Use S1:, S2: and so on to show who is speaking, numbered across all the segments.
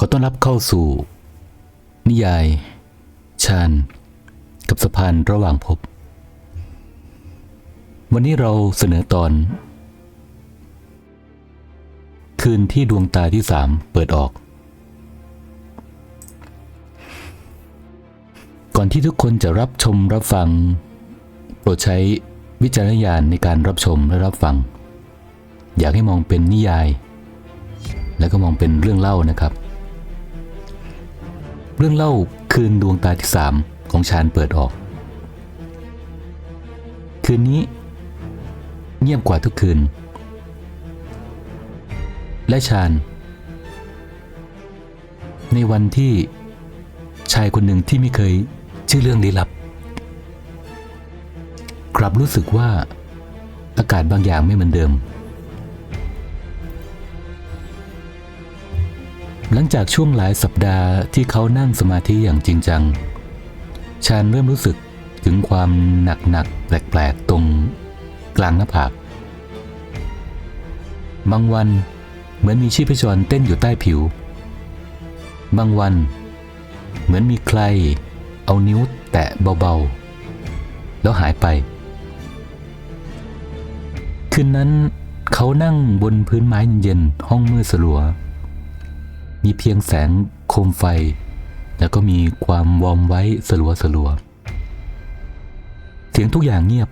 S1: ขอต้อนรับเข้าสู่ นิยายชาญกับสะพานระหว่างภพวันนี้เราเสนอตอน คืนที่ดวงตาที่สามเปิดออก ก่อนที่ทุกคนจะรับชมรับฟัง โปรดใช้วิจารณญาณในการรับชมและรับฟัง อยากให้มองเป็นนิยาย แล้วก็มองเป็นเรื่องเล่านะครับ เรื่องเล่าคืนดวงตาที่สามของชาญเปิดออก คืนนี้ เงียบกว่าทุกคืน และชาญในวันที่ชายคนหนึ่งที่ไม่เคยชื่อเรื่องลี้ลับ กลับรู้สึกว่าอากาศบางอย่างไม่เหมือนเดิม หลังจากช่วงหลายสัปดาห์ที่เขานั่งสมาธิอย่างจริงจัง ชาญเริ่มรู้สึกถึงความหนักหนักแปลกๆตรงกลางหน้าผากบางวันเหมือนมีชีพจรเต้นอยู่ใต้ผิว บางวัน เหมือนมีใคร เอานิ้วแตะเบาๆ แล้วหายไป คืนนั้นเขานั่งบนพื้นไม้เย็นๆห้องมืดสลัว มีเพียงแสงโคมไฟ แล้วก็มีความวอมไว้สลัวสลัวเสียงทุกอย่างเงียบ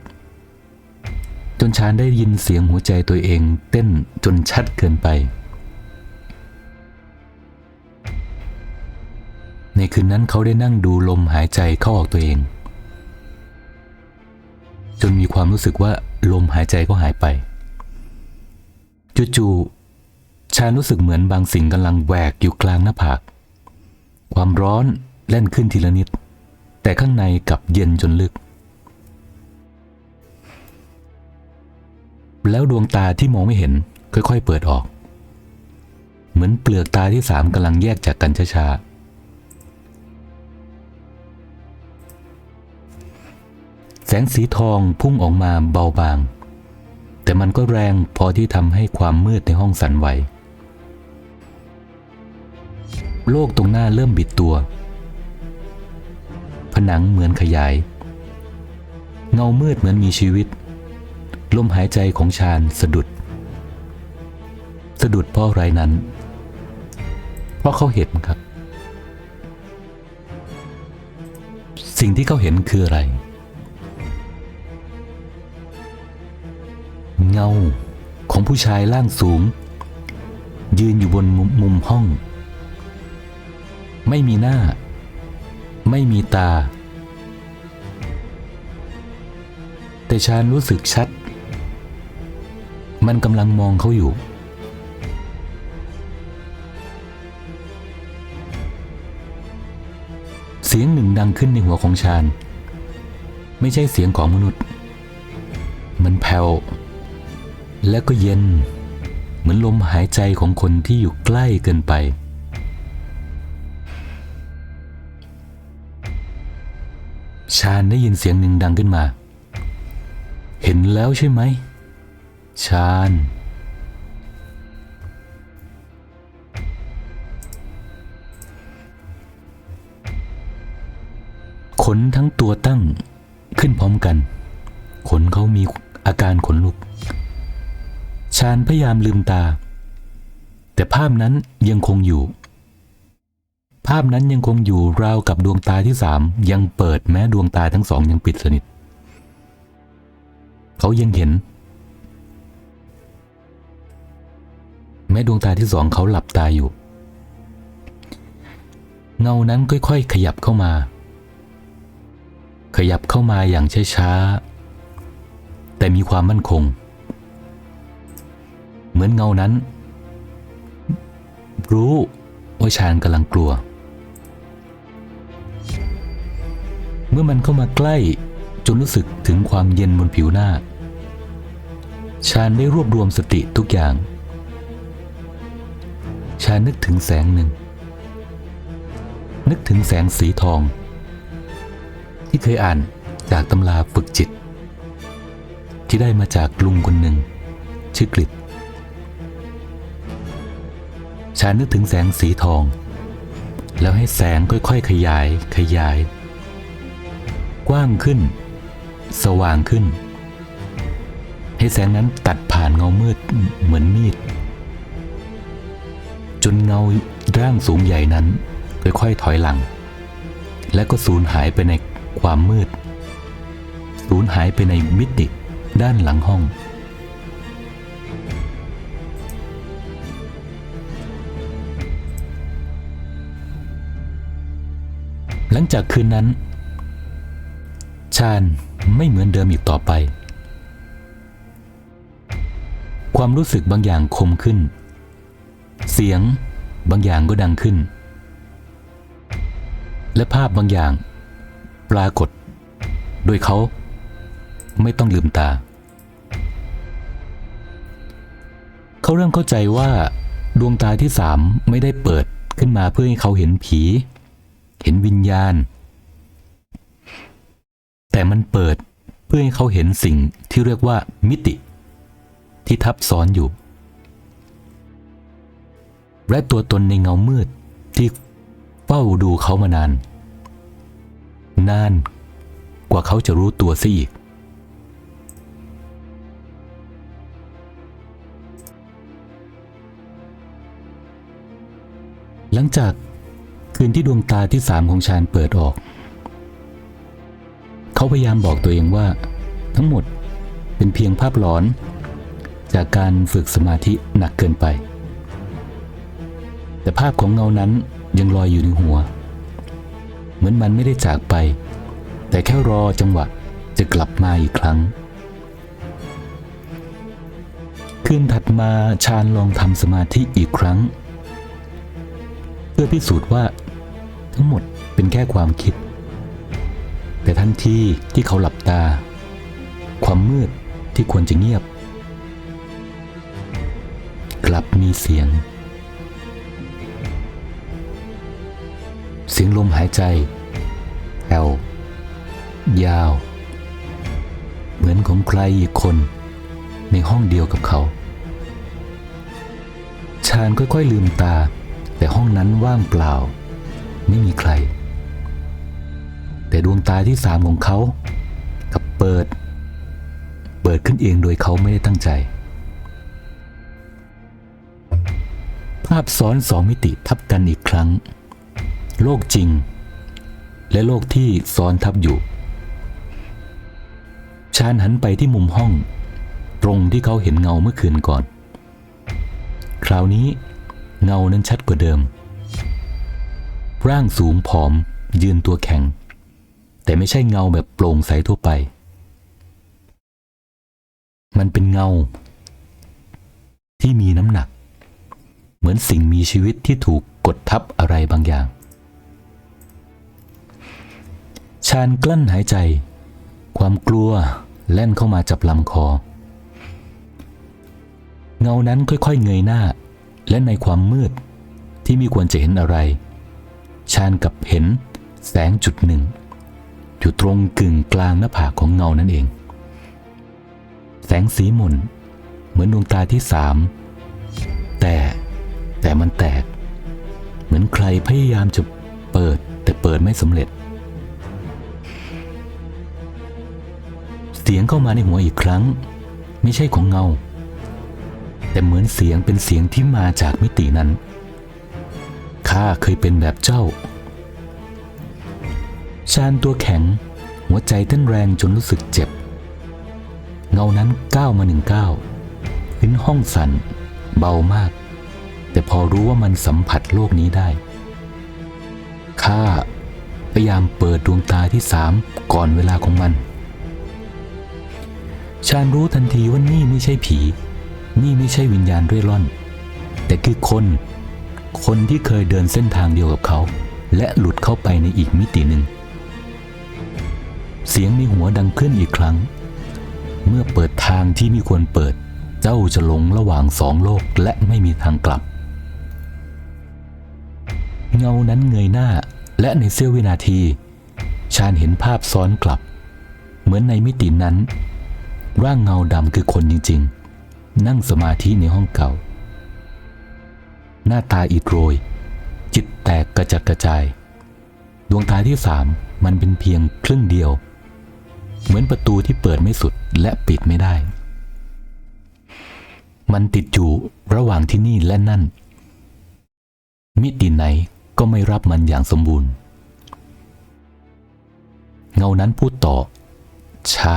S1: จนชานได้ยินเสียงหัวใจตัวเอง เต้นจนชัดเกินไป ในคืนนั้นเขาได้นั่งดูลมหายใจเข้าออกตัวเอง จนมีความรู้สึกว่าลมหายใจก็หายไปจู่ๆ ชารู้สึกเหมือนบางสิ่งกำลังแหวกอยู่กลางหน้าผาก ความร้อนเล่นขึ้นทีละนิด แต่ข้างในกลับเย็นจนลึก แล้วดวงตาที่มองไม่เห็นค่อยๆเปิดออก เหมือนเปลือกตาที่สามกำลังแยกจากกันช้าๆแสงสีทองพุ่งออกมาเบาบาง แต่มันก็แรงพอที่ทำให้ความมืดในห้องสั่นไหว โลกตรงหน้าเริ่มบิดตัว ผนังเหมือนขยาย เงามืดเหมือนมีชีวิต ลมหายใจของชาญสะดุด สะดุดเพราะอะไรนั้น เพราะเขาเห็นครับ สิ่งที่เขาเห็นคืออะไร เงาของผู้ชายร่างสูง ยืนอยู่บนมุมมุมห้อง ไม่มีหน้า ไม่มีตา แต่ชาญรู้สึกชัด มันกำลังมองเขาอยู่ เสียงหนึ่งดังขึ้นในหัวของชาญไม่ใช่เสียงของมนุษย์ มันแผ่วและก็เย็น เหมือนลมหายใจของคนที่อยู่ใกล้เกินไปาญได้ยินเสียงหนึ่งดังขึ้นมา เห็นแล้วใช่ไหม ชาญ ขนทั้งตัวตั้งขึ้นพร้อมกัน ขนเขามีอาการขนลุก ชาญพยายามลืมตา แต่ภาพนั้นยังคงอยู่ ภาพนั้นยังคงอยู่ราวกับดวงตาที่สามยังเปิดแม้ดวงตาทั้งสองยังปิดสนิท เขายังเห็น แม้ดวงตาที่สองเขาหลับตาอยู่ เงานั้นค่อยๆ ขยับเข้ามา ขยับเข้ามาอย่างช้าๆแต่มีความมั่นคง เหมือนเงานั้น รู้ว่าชาญกำลังกลัว มื่อมันเข้ามาใกล้จนรู้สึกถึงความเย็นบนผิวหน้า ชาญได้รวบรวมสติทุกอย่าง ชาญนึกถึงแสงหนึ่ง นึกถึงแสงสีทอง ที่เคยอ่านจากตำราฝึกจิต ที่ได้มาจากลุงคนหนึ่ง ชื่อกฤษชาญนึกถึงแสงสีทอง แล้วให้แสงค่อยๆ ขยายขยาย กว้างขึ้น สว่างขึ้น ให้แสงนั้นตัดผ่านเงามืดเหมือนมีด จนเงาร่างสูงใหญ่นั้นค่อยๆถอยหลัง และก็สูญหายไปในความมืด สูญหายไปในมิติด้านหลังห้อง หลังจากคืนนั้น ชาญไม่เหมือนเดิมอีกต่อไป ความรู้สึกบางอย่างคมขึ้น เสียงบางอย่างก็ดังขึ้น และภาพบางอย่าง ปรากฏ โดยเขาไม่ต้องลืมตา เขาเริ่มเข้าใจว่า ดวงตาที่สามไม่ได้เปิดขึ้นมาเพื่อให้เขาเห็นผี เห็นวิญญาณ แต่มันเปิดเพื่อให้เขาเห็นสิ่งที่เรียกว่ามิติ ที่ทับซ้อนอยู่ และตัวตนในเงามืดที่เฝ้าดูเขามานาน นานกว่าเขาจะรู้ตัวซะอีกหลังจากคืนที่ดวงตาที่สามของชาญเปิดออก เขาพยายามบอกตัวเองว่า ทั้งหมดเป็นเพียงภาพหลอน จากการฝึกสมาธิหนักเกินไป แต่ภาพของเงานั้นยังลอยอยู่ในหัว เหมือนมันไม่ได้จากไป แต่แค่รอจังหวะจะกลับมาอีกครั้งคืนถัดมาชาญลองทำสมาธิอีกครั้ง เพื่อพิสูจน์ว่า ทั้งหมดเป็นแค่ความคิด แต่ทันทีที่เขาหลับตา ความมืดที่ควรจะเงียบ กลับมีเสียง เสียงลมหายใจแผ่วยาว เหมือนของใครอีกคนในห้องเดียวกับเขา ชาญค่อยๆลืมตา แต่ห้องนั้นว่างเปล่า ไม่มีใคร แต่ดวงตาที่สามของเขากับเปิด เปิดขึ้นเองโดยเขาไม่ได้ตั้งใจ ภาพซ้อนสองมิติทับกันอีกครั้ง โลกจริง และโลกที่ซ้อนทับอยู่ ชาญหันไปที่มุมห้อง ตรงที่เขาเห็นเงาเมื่อคืนก่อน คราวนี้เงานั้นชัดกว่าเดิม ร่างสูงผอมยืนตัวแข็ง แต่ไม่ใช่เงาแบบโปร่งใสทั่วไป มันเป็นเงา ที่มีน้ำหนัก เหมือนสิ่งมีชีวิตที่ถูกกดทับอะไรบางอย่าง ชาญกลั้นหายใจ ความกลัวแล่นเข้ามาจับลำคอ เงานั้นค่อยๆเงยหน้า และในความมืดที่ไม่ควรจะเห็นอะไร ชาญกับเห็นแสงจุดหนึ่ง อยู่ตรงกึ่งกลางหน้าผากของเงานั่นเอง แสงสีหม่นเหมือนดวงตาที่สาม แต่แต่มันแตก เหมือนใครพยายามจะเปิดแต่เปิดไม่สำเร็จ เสียงเข้ามาในหัวอีกครั้ง ไม่ใช่ของเงา แต่เหมือนเสียงเป็นเสียงที่มาจากมิตินั้นข้าเคยเป็นแบบเจ้า ชาญตัวแข็ง หัวใจเต้นแรงจนรู้สึกเจ็บ เงานั้นก้าวมาหนึ่งก้าวพื้นห้องสั่นเบามาก แต่พอรู้ว่ามันสัมผัสโลกนี้ได้ข้าพยายามเปิดดวงตาที่สามก่อนเวลาของมัน ชาญรู้ทันทีว่านี่ไม่ใช่ผี นี่ไม่ใช่วิญญาณเร่ร่อน แต่คือคน คนที่เคยเดินเส้นทางเดียวกับเขา และหลุดเข้าไปในอีกมิติหนึ่ง เสียงในหัวดังขึ้นอีกครั้ง เมื่อเปิดทางที่ไม่ควรเปิด เจ้าจะหลงระหว่างสองโลกและไม่มีทางกลับ เงานั้นเงยหน้าและในเสี้ยววินาที ชาญเห็นภาพซ้อนกลับ เหมือนในมิตินั้น ร่างเงาดำคือคนจริง ๆ นั่งสมาธิในห้องเก่า หน้าตาอิดโรย จิตแตกกระจัดกระจาย ดวงตาที่สามมันเป็นเพียงครึ่งเดียว เหมือนประตูที่เปิดไม่สุดและปิดไม่ได้ มันติดอยู่ระหว่างที่นี่และนั่น มิติไหนก็ไม่รับมันอย่างสมบูรณ์ เงานั้นพูดต่อ ช้า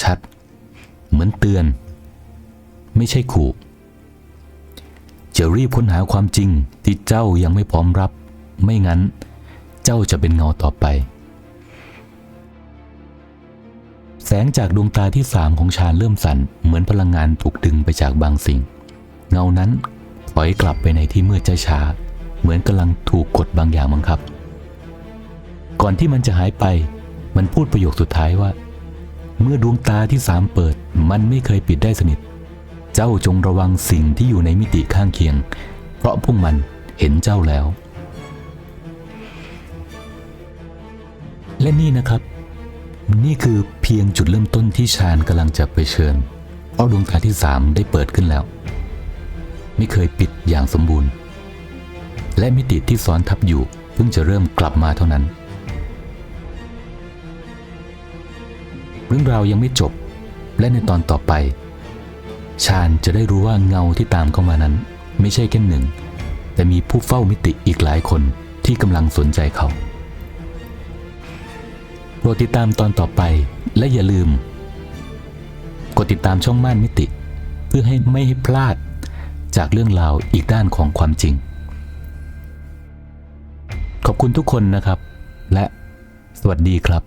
S1: ชัด เหมือนเตือน ไม่ใช่ขู่จะรีบค้นหาความจริงที่เจ้ายังไม่พร้อมรับ ไม่งั้น เจ้าจะเป็นเงาต่อไป สงจากดวงตาที่สามของชาญเริ่มสั่นเหมือนพลังงานถูกดึงไปจากบางสิ่ง เงานั้นถอยกลับไปในที่มืดช้าๆเหมือนกำลังถูกกดบางอย่างบังคับ ก่อนที่มันจะหายไป มันพูดประโยคสุดท้ายว่า เมื่อดวงตาที่สามเปิด มันไม่เคยปิดได้สนิท เจ้าจงระวังสิ่งที่อยู่ในมิติข้างเคียง เพราะพวกมันเห็นเจ้าแล้ว และนี่นะครับ นี่คือเพียงจุดเริ่มต้นที่ชาญกำลังจะไปเชิญเพราะดวงตาที่สามได้เปิดขึ้นแล้ว ไม่เคยปิดอย่างสมบูรณ์ และมิติที่ซ้อนทับอยู่เพิ่งจะเริ่มกลับมาเท่านั้น เรื่องราวยังไม่จบและในตอนต่อไปชาญจะได้รู้ว่าเงาที่ตามเข้ามานั้น ไม่ใช่แค่หนึ่ง แต่มีผู้เฝ้ามิติอีกหลายคนที่กำลังสนใจเขา โปรดติดตามตอนต่อไปและอย่าลืม กดติดตามช่องม่านมิติ เพื่อให้ไม่ให้พลาดจากเรื่องราวอีกด้านของความจริง ขอบคุณทุกคนนะครับ และสวัสดีครับ